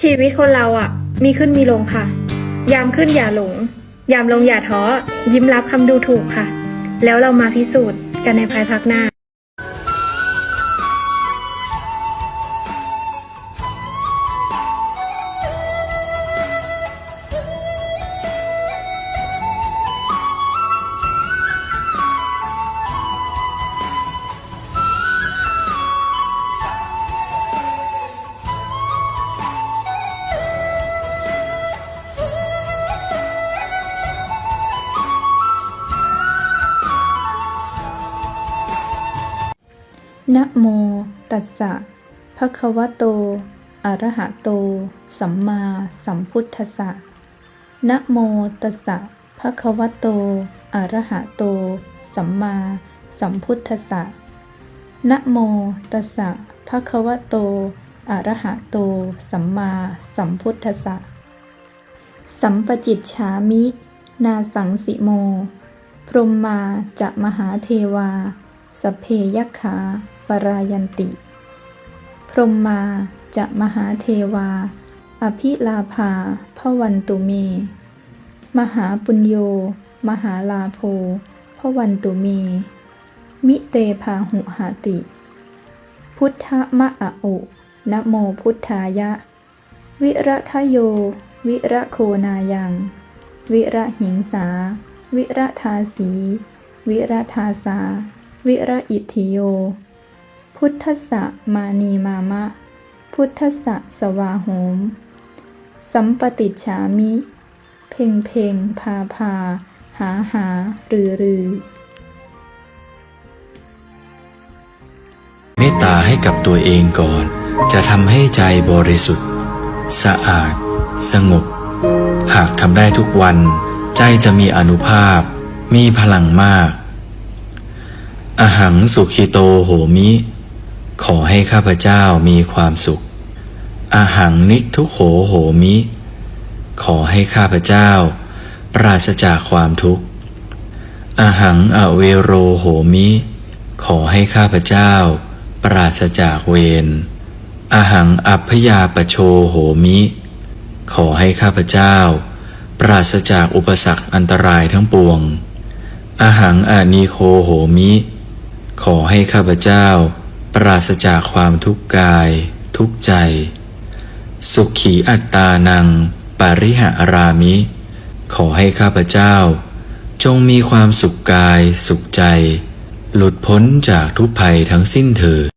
ชีวิตคนเราอะ มีขึ้นมีลงค่ะ ยามขึ้นอย่าหลง ยามลงอย่าท้อ ยิ้มรับคำดูถูกค่ะ แล้วเรามาพิสูจน์กันในภายภาคหน้า นะโม ตัสสะภะคะวะโต อะระหะโต สัมมาสัมพุทธัสสะนะโม ตัสสะภะคะวะโต อะระหะโต สัมมาสัมพุทธัสสะนะโม ตัสสะภะคะวะโต อะระหะโต สัมมาสัมพุทธัสสะ สัมปจิตฉามิ นาสังสิโม พรหมมาจะมหาเทวาสเพยัคขา ปรายันติ พรหมมาจะมหาเทวา อภิลาภาพวันตุเม มหาปุญโย มหาลาโภพวันตุเม มิเตพาหุหาติ พุทธมะอะอุนะโมพุทธายะ วิระทะโย วิระโคนายัง วิระหิงสา วิระทาสี วิระทาสา วิระอิทธิโย พุทธสะมานีมามะ พุทธสะสวาโหม สัมปติฉามิ เพ่งเพ่งพาพา หาหา รือรือเมตตาให้กับตัวเองก่อน จะทำให้ใจบริสุทธิ์ สะอาด สงบ หากทำได้ทุกวัน ใจจะมีอนุภาพ มีพลังมาก อหังสุขิโตโหมิ ขอให้ข้าพเจ้ามีความสุข อาหังนิทุโขโหมิ ขอให้ข้าพเจ้า ปราศจากความทุกข์ อาหังอเวโรโหมิ ขอให้ข้าพเจ้า ปราศจากเวร อาหังอัพยาปโชโหมิ ขอให้ข้าพเจ้า ปราศจากอุปสรรคอันตรายทั้งปวงอาหังอานีโคโหมิ ขอให้ข้าพเจ้า ปราศจากความทุกข์กาย ทุกใจ สุขีอัตตานัง ปาริหารามิ ขอให้ข้าพเจ้า จงมีความสุขกาย สุขใจ หลุดพ้นจากทุกภัยทั้งสิ้นเถิด